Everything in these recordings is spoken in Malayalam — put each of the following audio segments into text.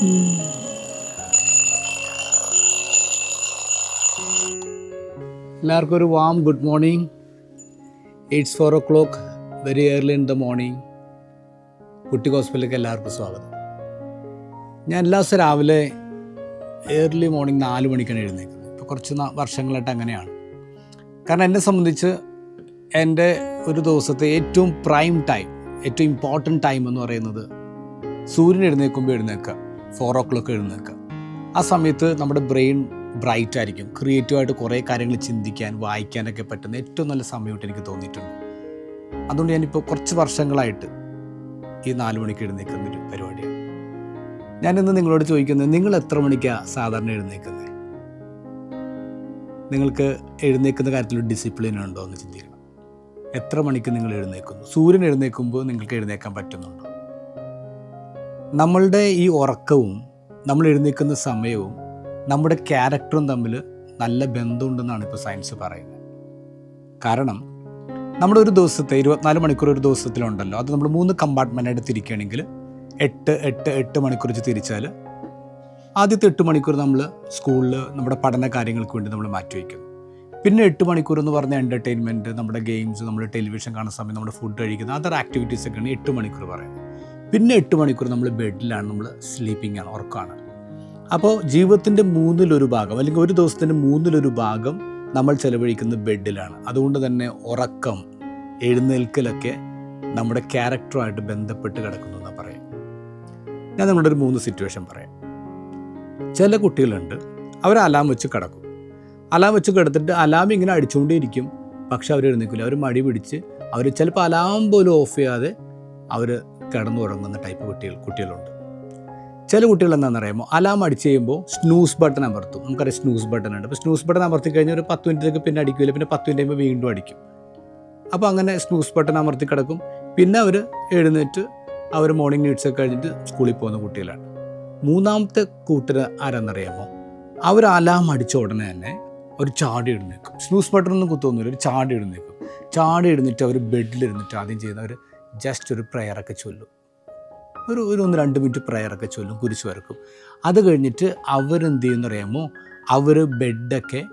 എല്ലാവർക്കും ഒരു warm good morning it's four o'clock very early in the morning കുട്ടി ഹോസ്പിറ്റലിലേക്ക് എല്ലാവർക്കും സ്വാഗതം. ഞാൻ എല്ലാ ദിവസവും രാവിലെ ഏർലി മോർണിംഗ് നാല് മണിക്കാണ് എഴുന്നേക്കുന്നത് ഇപ്പോൾ കുറച്ച് വർഷങ്ങളായിട്ട് അങ്ങനെയാണ്. കാരണം എന്നെ സംബന്ധിച്ച് എന്റെ ഒരു ദിവസത്തെ ഏറ്റവും പ്രൈം ടൈം ഏറ്റവും ഇമ്പോർട്ടന്റ് ടൈം എന്ന് പറയുന്നത് സൂര്യൻ എഴുന്നേൽക്കുമ്പോൾ എഴുന്നേൽക്കുക. ഫോർ ഓ ക്ലോക്ക് എഴുന്നേൽക്കുക ആ സമയത്ത് നമ്മുടെ ബ്രെയിൻ ബ്രൈറ്റ് ആയിരിക്കും. ക്രിയേറ്റീവായിട്ട് കുറേ കാര്യങ്ങൾ ചിന്തിക്കാൻ വായിക്കാനൊക്കെ പറ്റുന്ന ഏറ്റവും നല്ല സമയമായിട്ട് എനിക്ക് തോന്നിയിട്ടുണ്ട്. അതുകൊണ്ട് ഞാനിപ്പോൾ കുറച്ച് വർഷങ്ങളായിട്ട് ഈ നാല് മണിക്ക് എഴുന്നേൽക്കുന്ന ഒരു പരിപാടിയാണ്. ഞാനിന്ന് നിങ്ങളോട് ചോദിക്കുന്നത് നിങ്ങൾ എത്ര മണിക്കാണ് സാധാരണ എഴുന്നേൽക്കുന്നത് നിങ്ങൾക്ക് എഴുന്നേൽക്കുന്ന കാര്യത്തിൽ ഡിസിപ്ലിൻ ഉണ്ടോ എന്ന് ചിന്തിക്കണം. എത്ര മണിക്ക് നിങ്ങൾ എഴുന്നേൽക്കുന്നു? സൂര്യൻ എഴുന്നേൽക്കുമ്പോൾ നിങ്ങൾക്ക് എഴുന്നേൽക്കാൻ പറ്റുന്നുണ്ടോ? നമ്മളുടെ ഈ ഉറക്കവും നമ്മൾ എഴുന്നേൽക്കുന്ന സമയവും നമ്മുടെ ക്യാരക്ടറും തമ്മിൽ നല്ല ബന്ധമുണ്ടെന്നാണ് ഇപ്പോൾ സയൻസ് പറയുന്നത്. കാരണം നമ്മുടെ ഒരു ദിവസത്തെ ഇരുപത്തിനാല് മണിക്കൂർ ഒരു ദിവസത്തിലുണ്ടല്ലോ അത് നമ്മൾ മൂന്ന് കമ്പാർട്ട്മെന്റായിട്ട് തിരിക്കുകയാണെങ്കിൽ എട്ട് എട്ട് എട്ട് മണിക്കൂർ വെച്ച് തിരിച്ചാൽ ആദ്യത്തെ എട്ട് മണിക്കൂർ നമ്മൾ സ്കൂളിൽ നമ്മുടെ പഠന കാര്യങ്ങൾക്ക് വേണ്ടി നമ്മൾ മാറ്റിവെക്കുന്നു പിന്നെ എട്ട് മണിക്കൂർ എന്ന് പറഞ്ഞ എന്റർടൈൻമെന്റ് നമ്മുടെ ഗെയിംസ് നമ്മൾ ടെലിവിഷൻ കാണുന്ന സമയം നമ്മുടെ ഫുഡ് കഴിക്കുന്ന അതർ ആക്ടിവിറ്റീസൊക്കെയാണ് എട്ട് മണിക്കൂർ പറയുന്നത്. പിന്നെ എട്ട് മണിക്കൂർ നമ്മൾ ബെഡിലാണ് നമ്മൾ സ്ലീപ്പിംഗ് ആണ് ഉറക്കമാണ്. അപ്പോൾ ജീവിതത്തിന്റെ മൂന്നിലൊരു ഭാഗം അല്ലെങ്കിൽ ഒരു ദിവസത്തിന്റെ മൂന്നിലൊരു ഭാഗം നമ്മൾ ചെലവഴിക്കുന്നത് ബെഡിലാണ്. അതുകൊണ്ട് തന്നെ ഉറക്കം എഴുന്നേൽക്കലൊക്കെ നമ്മുടെ ക്യാരക്ടറുമായിട്ട് ബന്ധപ്പെട്ട് കിടക്കുന്നു എന്നാണ് പറയാം. ഞാൻ നിങ്ങളുടെ ഒരു മൂന്ന് സിറ്റുവേഷൻ പറയാം. ചില കുട്ടികളുണ്ട് അവർ അലാം വെച്ച് കിടക്കും. അലാം വെച്ച് കിടത്തിട്ട് അലാം ഇങ്ങനെ അടിച്ചുകൊണ്ടേയിരിക്കും പക്ഷെ അവർ എഴുന്നേക്കില്ല അവർ മടി പിടിച്ച് അവർ ചിലപ്പോൾ അലാം പോലും ഓഫ് ചെയ്യാതെ അവർ കിടന്നുറങ്ങുന്ന ടൈപ്പ് കുട്ടികൾ കുട്ടികളുണ്ട്. ചില കുട്ടികൾ എന്താണെന്ന് അറിയാമോ അലാം അടിച്ച് കഴിയുമ്പോൾ സ്നൂസ് ബട്ടൺ അമർത്തും. നമുക്കറിയാം സ്നൂസ് ബട്ടൺ ഉണ്ട്. അപ്പോൾ സ്നൂസ് ബട്ടൺ അമർത്തി കഴിഞ്ഞാൽ ഒരു പത്ത് മിനിറ്റിലേക്ക് പിന്നെ അടിക്കില്ല പിന്നെ പത്ത് മിനിറ്റ് കഴിയുമ്പോൾ വീണ്ടും അടിക്കും. അപ്പോൾ അങ്ങനെ സ്നൂസ് ബട്ടൺ അമർത്തി കിടക്കും. പിന്നെ അവർ എഴുന്നേറ്റ് അവർ മോർണിംഗ് നീഡ്സ് ഒക്കെ കഴിഞ്ഞിട്ട് സ്കൂളിൽ പോകുന്ന കുട്ടികളാണ്. മൂന്നാമത്തെ കൂട്ടർ ആരാന്നറിയാമോ? അവർ അലാം അടിച്ച ഉടനെ തന്നെ ഒരു ചാടി എഴുന്നേക്കും. സ്നൂസ് ബട്ടൺ ഒന്നും കുത്തൊന്നുമില്ല. ഒരു ചാടി എഴുന്നേക്കും. ചാടി ഇടുന്നിട്ട് അവർ ബെഡിലിരുന്നിട്ട് ആദ്യം ചെയ്യുന്ന അവർ ജസ്റ്റ് ഒരു പ്രയറൊക്കെ ചൊല്ലും. ഒരു ഒരു ഒന്ന് രണ്ട് മിനിറ്റ് പ്രയറൊക്കെ ചൊല്ലും കുരിശ് വരക്കും. അത് കഴിഞ്ഞിട്ട് അവരെന്ത് ചെയ്യുമെന്ന് അറിയാമോ? അവർ ബെഡൊക്കെ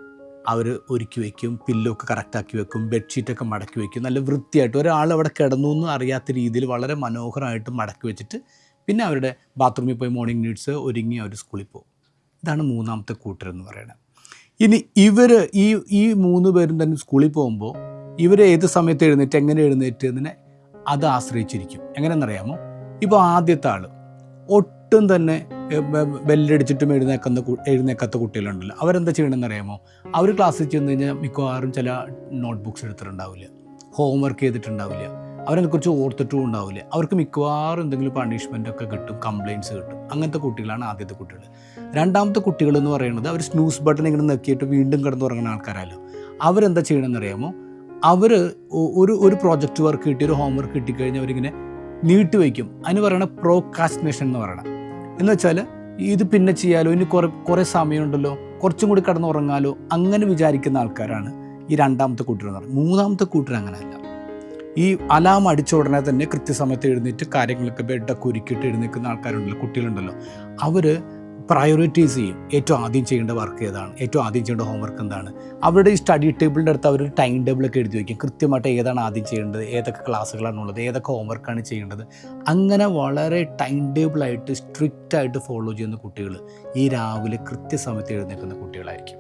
അവർ ഒരുക്കി വെക്കും പില്ലൊക്കെ കറക്റ്റാക്കി വെക്കും ബെഡ്ഷീറ്റൊക്കെ മടക്കി വെക്കും. നല്ല വൃത്തിയായിട്ട് ഒരാൾ അവിടെ കിടന്നു എന്ന് അറിയാത്ത രീതിയിൽ വളരെ മനോഹരമായിട്ട് മടക്കി വെച്ചിട്ട് പിന്നെ അവരുടെ ബാത്റൂമിൽ പോയി മോർണിംഗ് നീഡ്സ് ഒരുങ്ങി അവർ സ്കൂളിൽ പോകും. ഇതാണ് മൂന്നാമത്തെ കൂട്ടരെന്ന് പറയുന്നത്. ഇനി ഇവർ ഈ ഈ മൂന്ന് പേരും തന്നെ സ്കൂളിൽ പോകുമ്പോൾ ഇവർ ഏത് സമയത്ത് എഴുന്നേറ്റ് എങ്ങനെ എഴുന്നേറ്റ് എന്നതിനെ അത് ആശ്രയിച്ചിരിക്കും. എങ്ങനെയെന്നറിയാമോ? ഇപ്പോൾ ആദ്യത്തെ ആൾ ഒട്ടും തന്നെ ബെല്ലടിച്ചിട്ടും എഴുന്നേക്കുന്ന എഴുന്നേക്കാത്ത കുട്ടികളുണ്ടല്ലോ. അവരെന്താ ചെയ്യണമെന്ന് അറിയാമോ അവർ ക്ലാസ്സിൽ ചെന്ന് കഴിഞ്ഞാൽ മിക്കവാറും ചില നോട്ട് ബുക്സ് എടുത്തിട്ടുണ്ടാവില്ല. ഹോംവർക്ക് ചെയ്തിട്ടുണ്ടാവില്ല. അവരതിനെക്കുറിച്ച് ഓർത്തിട്ടും ഉണ്ടാവില്ല. അവർക്ക് മിക്കവാറും എന്തെങ്കിലും പണിഷ്മെന്റ് ഒക്കെ കിട്ടും കംപ്ലയിൻസ് കിട്ടും. അങ്ങനത്തെ കുട്ടികളാണ് ആദ്യത്തെ കുട്ടികൾ രണ്ടാമത്തെ കുട്ടികൾ എന്ന് പറയുന്നത് അവർ സ്നൂസ് ബട്ടൺ ഇങ്ങനെ നെക്കിയിട്ട് വീണ്ടും കിടന്നുറങ്ങുന്ന ആൾക്കാരല്ലോ അവരെന്താ ചെയ്യണമെന്ന് അറിയാമോ അവർ ഒരു ഒരു പ്രോജക്റ്റ് വർക്ക് കിട്ടി ഒരു ഹോംവർക്ക് കിട്ടിക്കഴിഞ്ഞാൽ അവരിങ്ങനെ നീട്ടി വയ്ക്കും. അതിന് പറയണ പ്രോകാസ്റ്റിനേഷൻ എന്ന് പറയണം. എന്ന് വെച്ചാൽ ഇത് പിന്നെ ചെയ്യാലോ ഇനി കുറേ കുറേ സമയമുണ്ടല്ലോ കുറച്ചും കൂടി കിടന്നുറങ്ങാലോ അങ്ങനെ വിചാരിക്കുന്ന ആൾക്കാരാണ് ഈ രണ്ടാമത്തെ കൂട്ടർ എന്ന് പറയുന്നത്. മൂന്നാമത്തെ കൂട്ടർ അങ്ങനെയല്ല. ഈ അലാം അടിച്ച ഉടനെ തന്നെ കൃത്യസമയത്ത് എഴുന്നേറ്റ് കാര്യങ്ങളൊക്കെ ബെഡൊക്കെ ഒരുക്കിയിട്ട് എഴുന്നേൽക്കുന്ന ആൾക്കാരുണ്ടല്ലോ കുട്ടികളുണ്ടല്ലോ. അവർ പ്രയോറിറ്റൈസ് ചെയ്യും. ഏറ്റവും ആദ്യം ചെയ്യേണ്ട വർക്ക് ഏതാണ്? ഏറ്റവും ആദ്യം ചെയ്യേണ്ട ഹോംവർക്ക് എന്താണ്? അവരുടെ ഈ സ്റ്റഡി ടേബിളിന്റെ അടുത്ത് അവർ ടൈം ടേബിളൊക്കെ എഴുതി വയ്ക്കും കൃത്യമായിട്ട് ഏതാണ് ആദ്യം ചെയ്യേണ്ടത്? ഏതൊക്കെ ക്ലാസ്സുകളാണ് ഉള്ളത്? ഏതൊക്കെ ഹോംവർക്കാണ് ചെയ്യേണ്ടത്? അങ്ങനെ വളരെ ടൈം ടേബിളായിട്ട് സ്ട്രിക്റ്റ് ആയിട്ട് ഫോളോ ചെയ്യുന്ന കുട്ടികൾ ഈ രാവിലെ കൃത്യസമയത്ത് എഴുന്നേൽക്കുന്ന കുട്ടികളായിരിക്കും.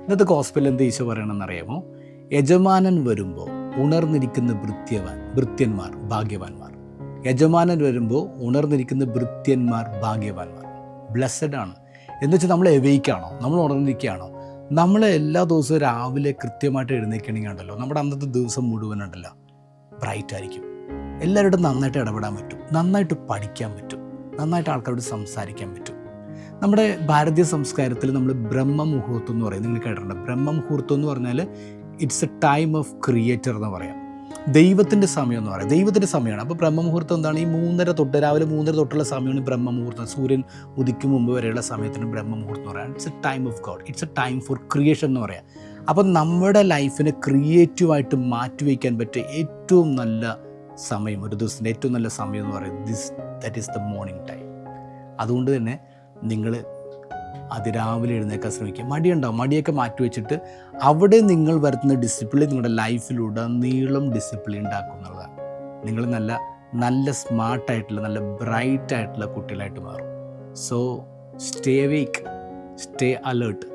ഇന്നത്തെ ഹോസ്പിറ്റലിൽ എന്ത് ഈശോ പറയണമെന്ന് അറിയാമോ യജമാനൻ വരുമ്പോൾ ഉണർന്നിരിക്കുന്ന ഭൃത്യവാൻ ഭൃത്യന്മാർ ഭാഗ്യവാന്മാർ. യജമാനൻ വരുമ്പോൾ ഉണർന്നിരിക്കുന്ന ഭൃത്യന്മാർ ഭാഗ്യവാന്മാർ. ബ്ലെസ്സഡ് ആണ്. എന്ന് വെച്ചാൽ നമ്മൾ എവയ്ക്കാണോ നമ്മൾ ഉണർന്നിരിക്കുകയാണോ നമ്മൾ എല്ലാ ദിവസവും രാവിലെ കൃത്യമായിട്ട് എഴുന്നേക്കണമെങ്കിൽ ഉണ്ടല്ലോ നമ്മുടെ അന്നത്തെ ദിവസം മുഴുവൻ ഉണ്ടല്ലോ ബ്രൈറ്റ് ആയിരിക്കും. എല്ലാവരോടും നന്നായിട്ട് ഇടപെടാൻ പറ്റും നന്നായിട്ട് പഠിക്കാൻ പറ്റും നന്നായിട്ട് ആൾക്കാരോട് സംസാരിക്കാൻ പറ്റും. നമ്മുടെ ഭാരതീയ സംസ്കാരത്തിൽ നമ്മൾ ബ്രഹ്മമുഹൂർത്തം എന്ന് പറയും. നിങ്ങൾ കേട്ടിട്ടുണ്ട്? ബ്രഹ്മമുഹൂർത്തം എന്ന് പറഞ്ഞാൽ it's a time of creator എന്ന് പറയാം. ദൈവത്തിന്റെ സമയം എന്ന് പറയാം. ദൈവത്തിന്റെ സമയമാണ്. അപ്പോൾ ബ്രഹ്മമുഹൂർത്തം എന്താണ്? ഈ മൂന്നര തൊട്ട് രാവിലെ മൂന്നര തൊട്ടുള്ള സമയമാണ് ബ്രഹ്മമുഹൂർത്തം. സൂര്യൻ ഉദിക്കും മുമ്പ് വരെയുള്ള സമയത്തിന് ബ്രഹ്മമുഹൂർത്തം എന്ന് പറയാം. It's a time of god it's a time for creation എന്ന് പറയാം. അപ്പോൾ നമ്മുടെ ലൈഫിനെ ക്രിയേറ്റീവായിട്ട് മാറ്റിവെക്കാൻ പറ്റിയ ഏറ്റവും നല്ല സമയം ഒരു ദിവസത്തിന്റെ ഏറ്റവും നല്ല സമയം എന്ന് പറയുന്നത് this that is the morning time അതുകൊണ്ട് തന്നെ നിങ്ങൾ അതിരാവിലെ എഴുന്നേക്കാൻ ശ്രമിക്കുക. മടിയുണ്ടാവും മടിയൊക്കെ മാറ്റി വെച്ചിട്ട് അവിടെ നിങ്ങൾ വരുത്തുന്ന ഡിസിപ്ലിൻ നിങ്ങളുടെ ലൈഫിലൂടെ നീളം ഡിസിപ്ലിൻ ഉണ്ടാക്കുന്നതാണ് നിങ്ങൾ നല്ല നല്ല സ്മാർട്ടായിട്ടുള്ള നല്ല ബ്രൈറ്റ് ആയിട്ടുള്ള കുട്ടികളായിട്ട് മാറും. So stay weak stay alert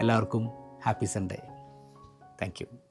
എല്ലാവർക്കും ഹാപ്പി സൺഡേ താങ്ക് യു